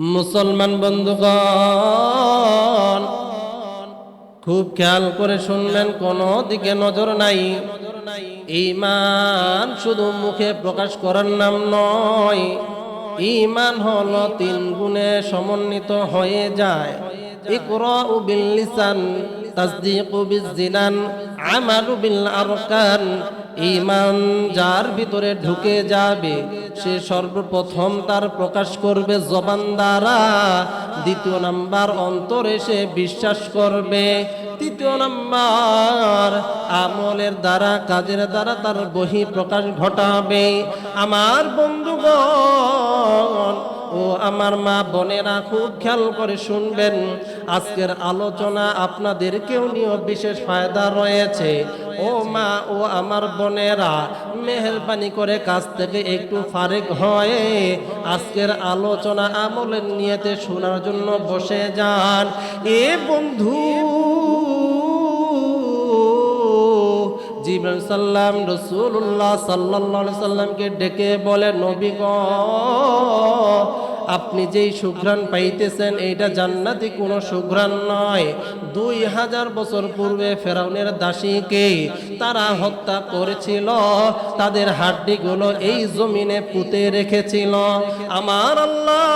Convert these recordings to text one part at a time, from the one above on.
মুসলমান বন্ধুগণ, খুব খেয়াল করে শুনলেন, কোনো দিকে নজর নাই। ইমান শুধু মুখে প্রকাশ করার নাম নয় ইমান হলো তিন গুণে সমন্বিত হয়ে যায়। ইকরাউ বিল লিসান ইমান যার ভিতরে ঢুকে যাবে, সে সর্বপ্রথম তার প্রকাশ করবে জবান দ্বারা, দ্বিতীয় নাম্বার অন্তরে সে বিশ্বাস করবে, তৃতীয় নাম্বার আমলের দ্বারা, কাজের দ্বারা তার বহি প্রকাশ ঘটাবে। আমার বন্ধুগণ ও আমার মা বোনেরা খুব খেয়াল করে শুনবেন, আজকের আলোচনা আপনাদেরকেও নিয়েও বিশেষ ফায়দা রয়েছে। ও মা ও আমার বোনেরা, মেহরবানি করে কাছ থেকে একটু ফারেক হয়ে আজকের আলোচনা আমলের নিয়েতে শোনার জন্য বসে যান। এ বন্ধু জিবরান সাল্লাম রসুল্লাহ সাল্লাহ সাল্লামকে ডেকে বলে, নবী গ আপনি যেই সুঘ্রাণ পাইতেছেন, এইটা জান্নাতি কোনো সুঘ্রাণ নয়। দুই হাজার বছর পূর্বে ফেরাউনের দাসীকে তারা হত্যা করেছিল। তাদের হাড্ডিগুলো এই জমিনে পুঁতে রেখেছিল। আমার আল্লাহ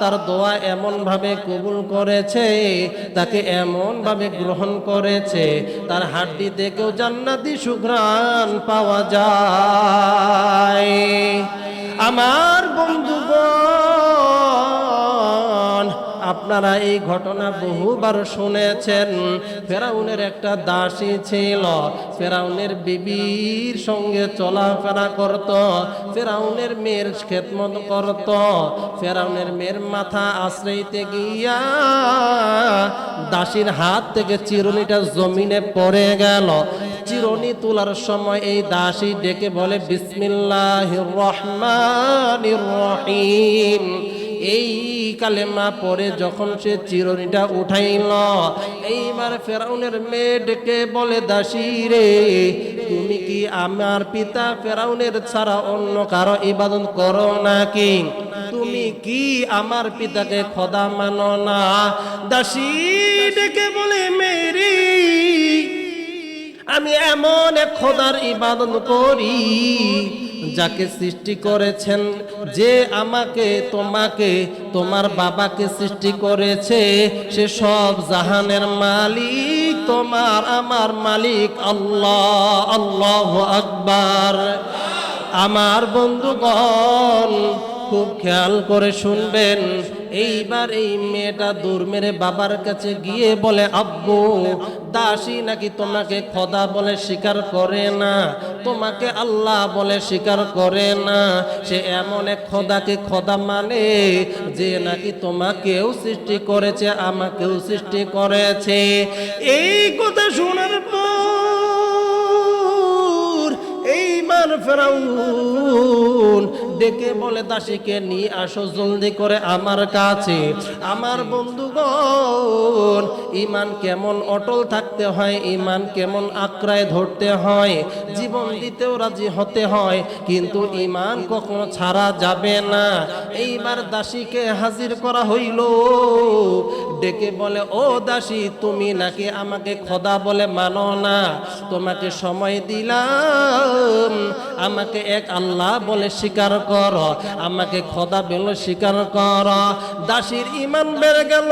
তার দোয়া এমন ভাবে কবুল করেছে, তাকে এমন ভাবে গ্রহণ করেছে, তার হাড্ডি থেকেও জান্নাতি সুঘ্রাণ পাওয়া যায়। আমার বন্ধুগণ আপনারা এই ঘটনা বহুবার শুনেছেন। ফেরাউনের একটা দাসী ছিল। ফেরাউনের বিবির সঙ্গে চলাফেরা করত। ফেরাউনের মেয়ের খেদমত করত। ফেরাউনের মেয়ের মাথা আশ্রয়তে গিয়া দাসীর হাত থেকে চিরুনিটা জমিনে পড়ে গেল। চিরুনি তোলার সময় এই দাসী ডেকে বলে বিসমিল্লাহ রহমান রহিম। এই কালেমা পরে যখন সে চিরনিটা উঠাইল, এইবার ফেরাউনের মেয়ে ডেকে বলে, দাসী রে, তুমি কি আমার পিতা ফেরাউনের ছাড়া অন্য কারও ইবাদত করো নাকি? তুমি কি আমার পিতাকে খোদা মানো না? দাসী ডেকে বলে, মেরি, আমি এমন এক খোদার ইবাদত করি যাকে সৃষ্টি করেছেন, যে আমাকে, তোমাকে, তোমার বাবাকে সৃষ্টি করেছে, সে সব জাহানের মালিক, তোমার আমার মালিক আল্লাহ আল্লাহ আকবার। আমার বন্ধুগণ, খুব খেয়াল করে শুনবেন এইবার এই মেয়েটা দূর মেরে বাবার কাছে গিয়ে বলে, আব্বু, দাসী নাকি তোমাকে খোদা বলে স্বীকার করে না? তোমাকে আল্লাহ বলে স্বীকার করে না। সে এমন এক খোদাকে খোদা মানে যে নাকি তোমাকেও সৃষ্টি করেছে, আমাকেও সৃষ্টি করেছে। এই কথা শোনার পর এইবার ফেরাউন ডেকে বলে, দাসীকে নিয়ে আসো, জলদি করে আমার কাছে। আমার বন্ধুগণ, ইমান কেমন অটল থাকতে হয়, ইমান কেমন আক্রায় ধরতে হয়, জীবন দিতেও রাজি হতে হয়, কিন্তু ইমান কখনো ছাড়া যাবে না। এইবার দাসীকে হাজির করা হইল। ডেকে বলে, ও দাসী, তুমি নাকি আমাকে খোদা বলে মানো না? তোমাকে সময় দিলাম। আমাকে এক আল্লাহ বলে স্বীকার কর, আমাকে খোদা বেল স্বীকার কর। দাসীর ইমান বেড়ে গেল।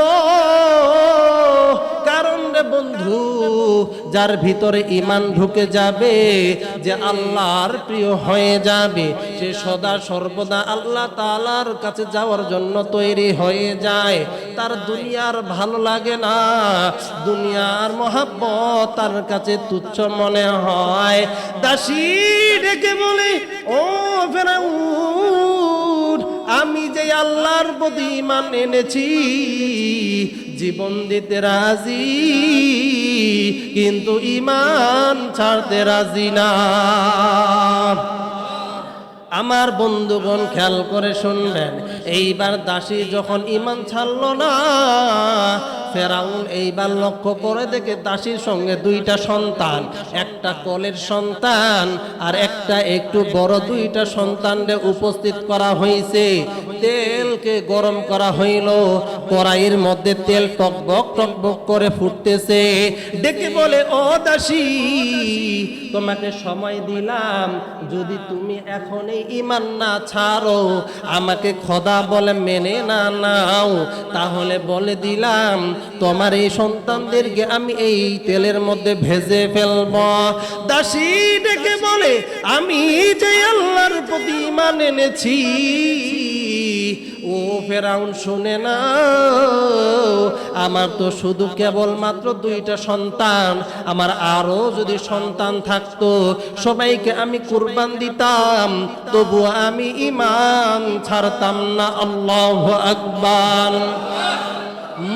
কারণ রে বন্ধু, যার ভিতরে ইমান ঢুকে যাবে, যে আল্লাহর প্রিয় হয়ে যাবে, সে সদা সর্বদা আল্লাহ তালার কাছে যাওয়ার জন্য তৈরি হয়ে যায়। তার দুনিয়ার ভালো লাগে না, দুনিয়ার মহাব্বত তার কাছে তুচ্ছ মনে হয়। দাসী ডেকে বলে, ও ফেরাউন আমি যে আল্লাহর প্রতি ইমান এনেছি, জীবন দিতে রাজি, কিন্তু ইমান ছাড়তে রাজি না। আমার বন্ধুগণ, খেয়াল করে শুনলেন এইবার দাসী যখন ইমান ছাড়ল না ফেরাউন এইবার লক্ষ্য করে দেখে দাসীর সঙ্গে দুইটা সন্তান, একটা কলের সন্তান আর একটা একটু বড় দুইটা সন্তানরে উপস্থিত করা হয়েছে। তেলকে গরম করা হইল, কড়াইয়ের মধ্যে তেল টকবক টকবক করে ফুটতেছে। ডেকে বলে, ও দাসী, তোমাকে সময় দিলাম, যদি তুমি এখনই ইমান না ছাড়ো, আমাকে খোদা বলে মেনে না নাও, তাহলে বলে দিলাম তোমার এই সন্তানদেরকে আমি এই তেলের মধ্যে ভেজে ফেলব। দাসী ডেকে বলে, আমি যে আল্লাহর প্রতি ইমান এনেছি। ও ফেরাউন, শুনে না, আমার তো শুধু কেবলমাত্র দুইটা সন্তান। আমার আরও যদি সন্তান থাকতো, সবাইকে আমি কুরবান দিতাম। তবু আমি ইমান ছাড়তাম না। আল্লাহ আকবার।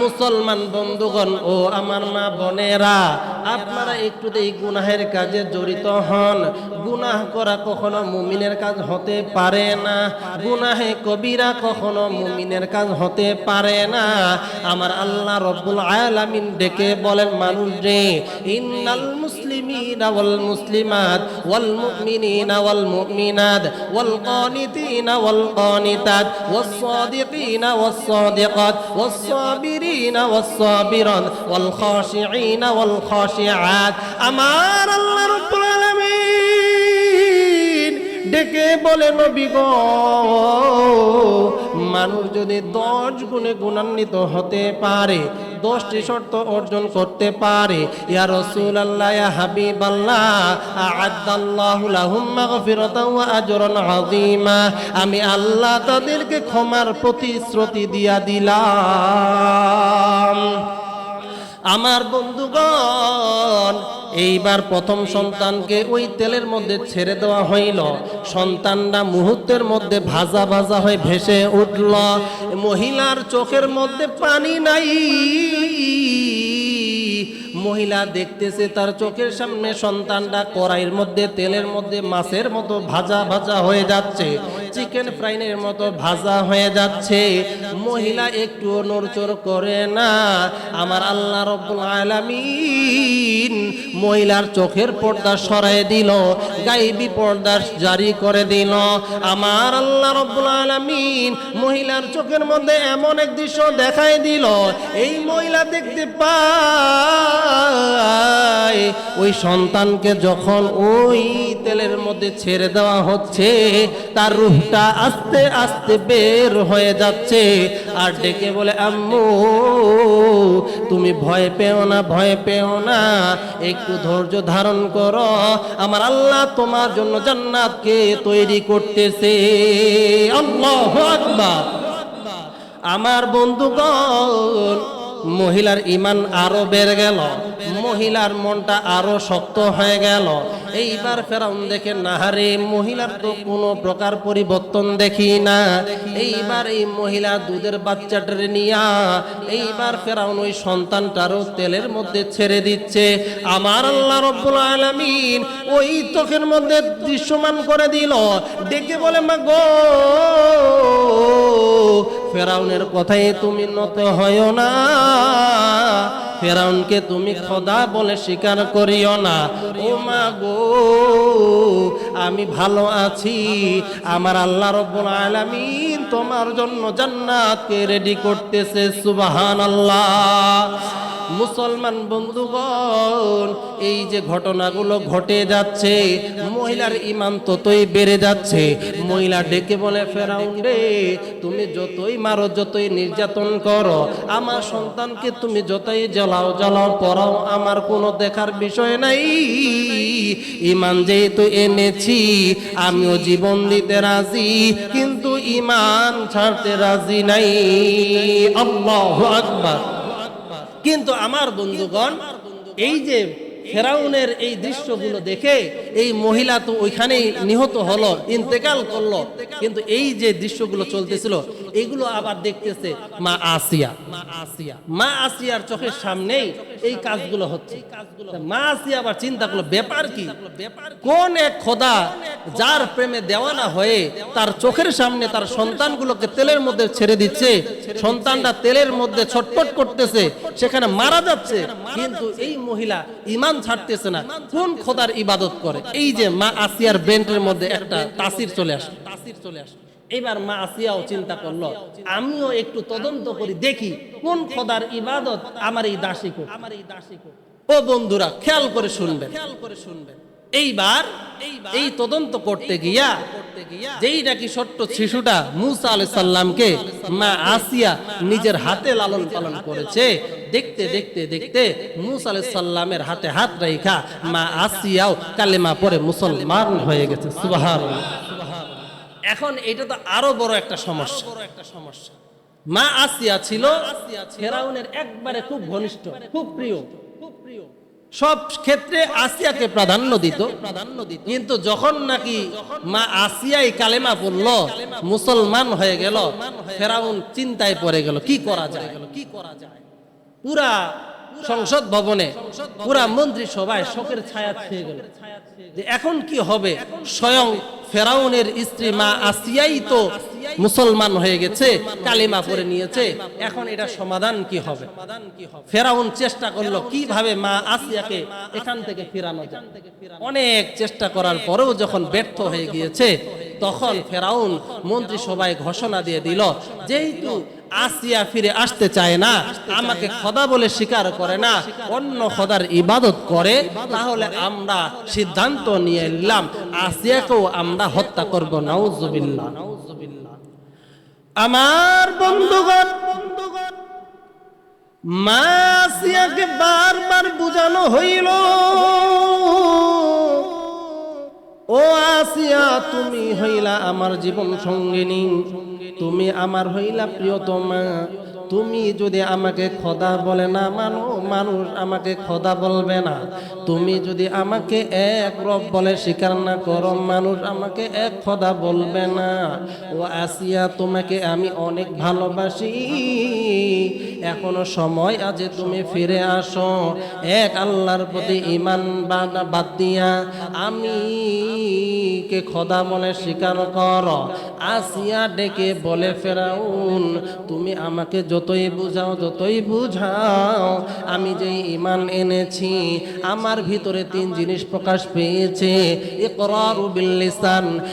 মুসলমান বন্ধুগণ, ও আমার মা বোনেরা, আপনারা একটু এই গুনাহের কাজে জড়িত হন। গুনাহ করা কখনো মুমিনের কাজ হতে পারে না। গুনাহে কবিরা কখনো মুমিনের কাজ হতে পারে না। আমার আল্লাহ রব্বুল আলামিন ডেকে বলেন, মানুষ রে, ইন্নাল মুসলিমিনা ওয়াস সাদিকিনা ওয়াস সাদিকাত ওয়াস সাবিরিনা ওয়াস সাবিরাত ওয়াল খাশিঈনা ওয়াল খাশিআত আমার আল্লাহ রব্বুল আলামিন ডেকে বলে, নবী গো মানুষ যদি দশ গুণে গুণান্বিত হতে পারে, দশটি শর্ত অর্জন করতে পারে, ইয়া রসুল আল্লাহ হাবিব আল্লাহ আমি আল্লাহ তাদেরকে ক্ষমার প্রতিশ্রুতি দিয়া দিলাম। আমার বন্ধুগণ এইবার প্রথম সন্তানকে ওই তেলের মধ্যে ছেড়ে দেওয়া হইল। সন্তানরা মুহূর্তের মধ্যে ভাজা ভাজা হয়ে ভেসে উঠল। মহিলার চোখের মধ্যে পানি নাই। মহিলা দেখতেছে, তার চোখের সামনে সন্তানটা কড়াইয়ের মধ্যে, তেলের মধ্যে, মাছের মতো ভাজা ভাজা হয়ে যাচ্ছে চিকেন ফ্রাইনের মতো ভাজা হয়ে যাচ্ছে। মহিলা একটু নড়চড় করে, না, আমার আল্লাহ রব্বুল আলামিন মহিলার চোখের পর্দা সরাই দিল, গাইবি পর্দা জারি করে দিল। আমার আল্লাহ রব্বুল আলামিন মহিলার চোখের মধ্যে এমন এক দৃশ্য দেখাই দিল, এই মহিলা দেখতে পায় ওই সন্তানকে যখন ওই তেলের মধ্যে ছেড়ে দেওয়া হচ্ছে, তার রুহটা আস্তে আস্তে বের হয়ে যাচ্ছে আর ডেকে বলে, আম্মু, তুমি ভয় পেও না, ভয় পেও না, একটু ধৈর্য ধারণ করো, আমার আল্লাহ তোমার জন্য জান্নাতকে তৈরি করতেছে। আল্লাহু আকবার। আমার বন্ধুগণ মহিলার ইমান আরও বেড়ে গেল, মহিলার মনটা আরও শক্ত হয়ে গেল। এইবার ফেরাউন দেখে নাহারে মহিলার তো কোনো প্রকার পরিবর্তন দেখি না। এইবার এই মহিলা দুধের বাচ্চাটারে নিয়া, এইবার ফেরাউন ওই সন্তানটারও তেলের মধ্যে ছেড়ে দিচ্ছে। আমার আল্লাহ রব্বুল আলামিন ওই চোখের মধ্যে দৃশ্যমান করে দিল। ডেকে বলে, মা গো, ফেরাউনের কথাই তুমি নত হয় না। ফেরাউনকে তুমি খোদা বলে স্বীকার করিও না। ও মা গো, আমি ভালো আছি। আমার আল্লাহ রব্বুল আলামিন তোমার জন্য জান্নাতকে রেডি করতেছে সুবাহান আল্লাহ মুসলমান বন্ধুগণ, এই যে ঘটনাগুলো ঘটে যাচ্ছে, মহিলার ইমান ততই বেড়ে যাচ্ছে। মহিলা ডেকে বলে, ফেরাউন রে, তুমি যতই মারো, যতই নির্যাতন করো, আমার সন্তানকে তুমি যতই জ্বালাও জ্বালাও, পড়াও, আমার কোনো দেখার বিষয় নাই। ইমান যেহেতু এনেছি, আমিও জীবন দিতে রাজি, কিন্তু ইমান ছাড়তে রাজি নাই। আল্লাহ আকবার। কিন্তু আমার বন্ধুগণ এই যে ফেরাউনের এই দৃশ্যগুলো দেখে এই মহিলা তো ওইখানেই নিহত হলো, ইন্তেকাল করল। কিন্তু এই যে দৃশ্যগুলো চলতেছিল, এগুলো আবার দেখতেছে মা আসিয়া। মা আসিয়া মা আসিয়ার চোখের সামনেই এই কাজগুলো হচ্ছে। মা আসিয়া আবার চিন্তা করল, ব্যাপার কি? কোন এক খোদা যার প্রেমে দেওয়ানা হয়ে তার চোখের সামনে তার সন্তানগুলোকে তেলের মধ্যে ছেড়ে দিচ্ছে সন্তানটা তেলের মধ্যে ছটপট করতেছে, সেখানে মারা যাচ্ছে। কিন্তু এই মহিলা ইমান ছাড়তেছে না। কোন খোদার ইবাদত করে? এই যে মা আসিয়ার ব্রেন্টের মধ্যে একটা তাসির চলে আসে তাসির চলে আসে এবার মা আসিয়াও চিন্তা করল, আমিও একটু তদন্ত করি, দেখি কোন খোদার ইবাদত আমার এই দাসী আমার এই দাসী ও বন্ধুরা খেয়াল করে শুনবেন খেয়াল করে শুনবেন। এইবার এই তদন্ত করতে গিয়া যেই নাকি ছোট্ট শিশুটা মুসা আলাই সাল্লামকে মা আসিয়া নিজের হাতে লালন পালন করেছে, দেখতে দেখতে দেখতে মুসা আলাই সাল্লামের হাতে হাত রেখা মা আসিয়াও কালেমা পরে মুসলমান হয়ে গেছে, সুবহানাল্লাহ। এখন এটা তো আরও বড় একটা সমস্যা বড় একটা সমস্যা। মা আসিয়া ছিল ফেরাউনের একবারে খুব ঘনিষ্ঠ, খুব প্রিয়। সব ক্ষেত্রে আসিয়াকে প্রাধান্য দিত। কিন্তু যখন নাকি মা আসিয়াই কালেমা পড়ল, মুসলমান হয়ে গেল, ফেরাউন চিন্তায় পড়ে গেল, কি করা যায়? কি করা যায় পুরা সংসদ ভবনে, পুরা মন্ত্রী সভায় শোকের ছায়া ছেয়ে গেল। এখন কি হবে? স্বয়ং ফেরাউনের স্ত্রী মা আসিয়াই তো মুসলমান হয়ে গেছে, কালিমা পরে নিয়েছে, এখন এটা সমাধান কি হবে? ফেরাউন চেষ্টা করল কীভাবে মা আসিয়াকে এখান থেকে ফিরানো যায়। অনেক চেষ্টা করার পরেও যখন ব্যর্থ হয়ে গিয়েছে, তখন ফেরাউন মন্ত্রী সভায় ঘোষণা দিয়ে দিল যেহেতু আসিয়া ফিরে আসতে চায় না, আমাকে খোদা বলে স্বীকার করে না, অন্য খোদার ইবাদত করে, তাহলে আমরা সিদ্ধান্ত নিয়ে নিলাম, আসিয়াকেও আমরা হত্যা করব, নাউজুবিল্লাহ। আমার বন্ধুগণ বন্ধুগণ মা আসিয়াকে বারবার বুঝানো হইল, ও আসিয়া, তুমি হইলা আমার জীবন সঙ্গিনী, তুমি আমার হইলা প্রিয়তমা। তুমি যদি আমাকে খোদা বলে না মানো, মানুষ আমাকে খোদা বলবে না। তুমি যদি আমাকে এক রব বলে স্বীকার না করো, মানুষ আমাকে এক খোদা বলবে না। ও আসিয়া, তোমাকে আমি অনেক ভালোবাসি। এখনও সময় আছে তুমি ফিরে আসো। এক আল্লাহর প্রতি ইমান বাদ দিয়া আমি কে খোদা বলে স্বীকার কর। আসিয়া ডেকে বলে, ফেরাউন, তুমি আমাকে যতই বুঝাও যতই বুঝাও, আমি যে ইমান এনেছি, আমার ভিতরে তিন জিনিস প্রকাশ পেয়েছে।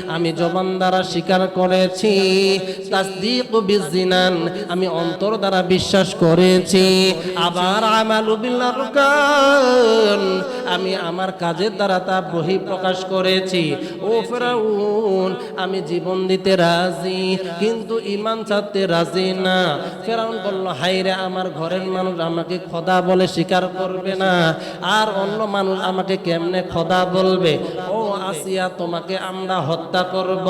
আমি জবান দ্বারা স্বীকার করেছি। আমি অন্তর দ্বারা বিশ্বাস করেছি। আবার আমি আমার কাজের দ্বারা তা বহি প্রকাশ করেছি। ও ফেরাউন, আমি জীবন দিতে রাজি, কিন্তু ইমান ছাড়তে রাজি না। ফেরাউন বলল হাইরে আমার ঘরের মানুষ আমাকে খোদা বলে স্বীকার করবে না। আর অন্য মানুষ আমাকে কেমনে খোদা বলবে? ও আসিয়া তোমাকে আমরা হত্যা করব।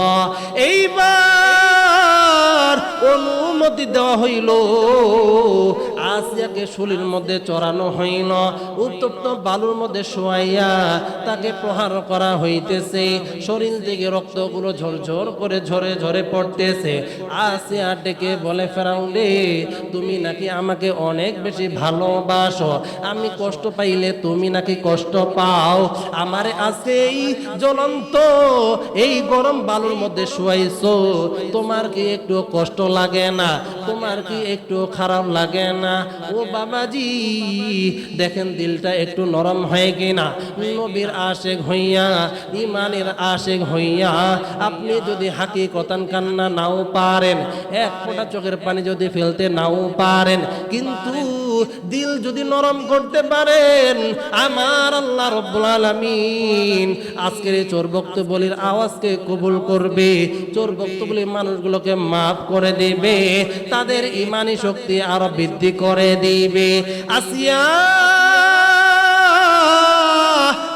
এইবার অনুমতি দেওয়া হইল আসিয়াকে শুলির মধ্যে চড়ানো হইল। উত্তপ্ত বালুর মধ্যে শোয়াইয়া তাকে প্রহার করা হইতেছে। শরীর থেকে রক্তগুলো ঝরঝর করে ঝরে ঝরে পড়তেছে। আসিয়া ডেকে বলে, ফেরাউন রে তুমি নাকি আমাকে অনেক বেশি ভালোবাসো। আমি কষ্ট পাইলে তুমি নাকি কষ্ট পাও। আমারে আছে এই জ্বলন্ত এই গরম বালুর মধ্যে শুয়াইছো। তোমার কি একটু কষ্ট লাগে না? তোমার কি একটু খারাপ লাগে না? ও বাবাজি, দেখেন দিলটা একটু নরম হয় কিনা? নবীর আশেক হইয়া ইমানের আশেক হইয়া, আপনি যদি হাকি কতান কান্না নাও পারেন, এক ফোঁটা চোখের পানি যদি ফেলতে নাও পারেন, কিন্তু দিল যদি নরম করতে পারেন, আমার আল্লাহ রব্বুল আলামিন আজকের এই চোর বক্তব্যলির আওয়াজকে কবুল করবে, চোর বক্তব্যলি মানুষগুলোকে মাফ করে দেবে, তাদের ইমানি শক্তি আরও বৃদ্ধি করে দিবে। আসিয়া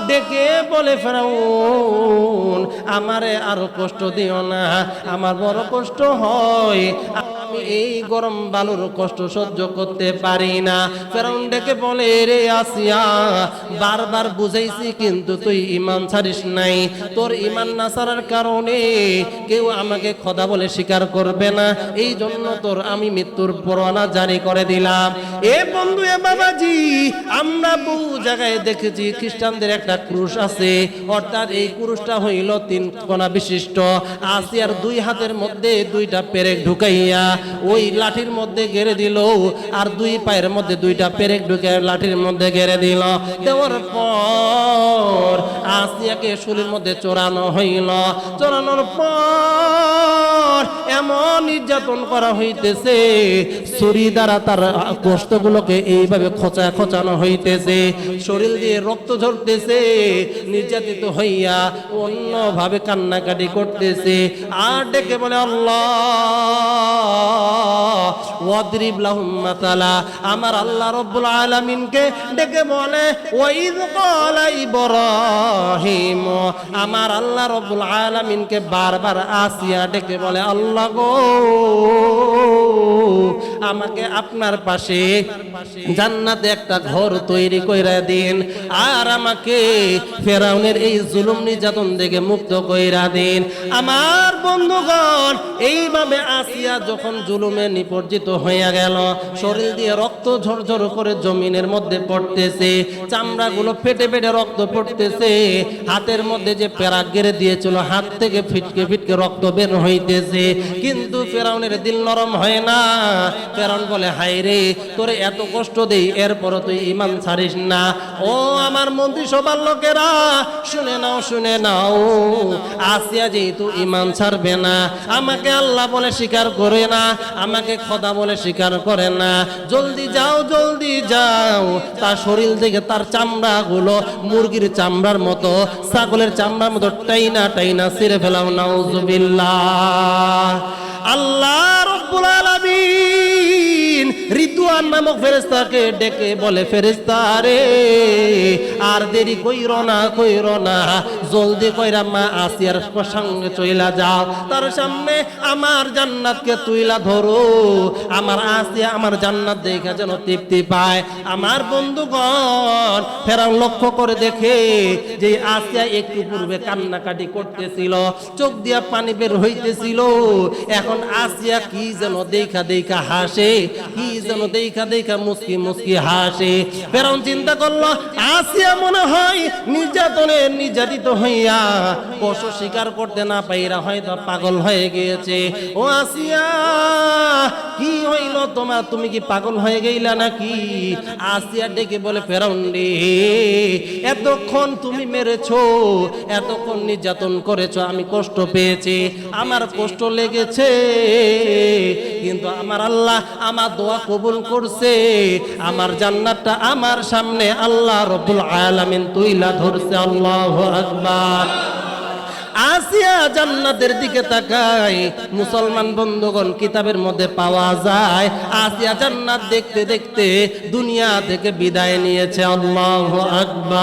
ডেকে বলে, ফেরাউন, আমারে আরও কষ্ট দিও না, আমার বড় কষ্ট হয় এই গরম বালুর কষ্ট সহ্য করতে পারি না। ফেরাউন ডেকে বলে, রে আসিয়া, বারবার বুঝাইছি কিন্তু তুই ইমান ছাড়িস নাই। তোর ইমান না ছাড়ার কারণে কেউ আমাকে খোদা বলে স্বীকার করবে না। এই জন্য তোর আমি মৃত্যুর পরোয়ানা জারি করে দিলাম। এ বন্ধু, এ বাবাজি, আমরা বহু জায়গায় দেখেছি খ্রিস্টানদের একটা ক্রুশ আছে। অর্থাৎ এই ক্রুশটা হইল তিন কোনা বিশিষ্ট। আসিয়ার দুই হাতের মধ্যে দুইটা পেরেক ঢুকাইয়া ওই লাঠির মধ্যে গেড়ে দিল, আর দুই পায়ের মধ্যে দুইটা পেরেক ঢুকে লাঠির মধ্যে গেড়ে দিল। দেওয়ার পর আসিয়াকে শুলির মধ্যে চোরানো হইল। চোরানোর পর এমন নির্যাতন করা হইতেছে, ছুরি দ্বারা তার কষ্টগুলোকে এইভাবে খোঁচা খোঁচানো হইতেছে। শরীর দিয়ে রক্ত ঝরতেছে, নির্যাতিত হইয়া অন্যভাবে কান্নাকাটি করতেছে। আর ডেকে বলে, আল্লাহ ওয়াদরিব লাহুম মাতালা আমার আল্লাহ রব্বুল আলামিনকে ডেকে বলে, ওয়াইদ ক্বালা ইব্রাহিম। আমার আল্লাহ রব্বুল আলামিনকে বারবার আসিয়া ডেকে বলে, আল্লাহ গো, আমাকে আপনার পাশে জান্নাতে একটা ঘর তৈরি কইরা দিন, আর আমাকে ফেরাউনের এই জুলুম নির্যাতন থেকে মুক্ত কইরা দিন। আমার বন্ধুগণ, এইভাবে আসিয়া যখন জুলুমে নিপজ্জিত হইয়া গেল। শরীর দিয়ে রক্ত ঝরঝর করে জমিনের মধ্যে পড়তেছে। চামড়াগুলো ফেটে ফেটে রক্ত পড়তেছে। হাতের মধ্যে যে প্যারাক গেড়ে দিয়েছিল, হাত থেকে ফিটকে ফিটকে রক্ত বের হইতেছে। কিন্তু ফেরাউনের দিল নরম হয় না। ফেরাউন বলে হাই রে, তোরে এত কষ্ট দেই, এরপরও তুই ইমান ছাড়িস না। ও আমার মন্ত্রী সবার লোকেরা, শুনে নাও শুনে নাও, আসিয়া যেহেতু ইমান ছাড়বে না, আমাকে আল্লাহ বলে স্বীকার করে না আমাকে খোদা বলে স্বীকার করে না। জলদি যাও জলদি যাও। তার শরীর থেকে তার চামড়াগুলো মুরগির চামড়ার মতো, ছাগলের চামড়ার মতো টাইনা টাইনা ছিঁড়ে ফেলাও, নাউজুবিল্লাহ। আল্লাহ রব্বুল আলামিন রিতুয়ান নামক ফেরেস্তাকে ডেকে বলে ফেরেস্তা রে, আর দেরি কইর না কইর না। জলদি কইরা মা আসিয়ার সঙ্গে চইলা যাও। তার সামনে আমার জান্নাতকে তুইলা ধরো। আমার আসিয়া আমার জান্নাত দেখা যেন তৃপ্তি পায়। আমার বন্ধুগণ, ফেরাও লক্ষ্য করে দেখে যে আসিয়া একটু পূর্বে কান্নাকাটি করতেছিল, চোখ দিয়া পানি বের হইতেছিল। এখন আসিয়া কি যেন দেখা দেখা হাসে, কি যেন দেখা দেখা মুসকি মুসকি হাসে। ফেরাউন চিন্তা করল, আসিয়া মনে হয় নির্যাতনে নির্যাতিত হইয়া কষ্ট স্বীকার করতে না পাইরা হয়তো পাগল হয়ে গিয়েছে। ও আসিয়া, কি হইল তোমার? তুমি কি পাগল হয়ে গেইলা নাকি? আসিয়া ডেকে বলে, ফেরাউন রে, এতক্ষণ তুমি মেরেছো, এতক্ষণ নির্যাতন করেছ, আমি কষ্ট পেয়েছি। আমার কষ্ট লেগেছে, কিন্তু আমার আল্লাহ আমার দোয়া কবুল করছে, আমার জান্নাতটা আমার সামনে আল্লাহ রব্বুল আলামিন তুইলা ধরছে, আল্লাহু আকবার। আসিয়া জান্নাতের দিকে তাকায়, মুসলমান বন্ধুগণ কিতাবের মধ্যে পাওয়া যায়, আসিয়া জান্নাত দেখতে দেখতে দুনিয়া থেকে বিদায় নিয়েছে, আল্লাহ আকবার।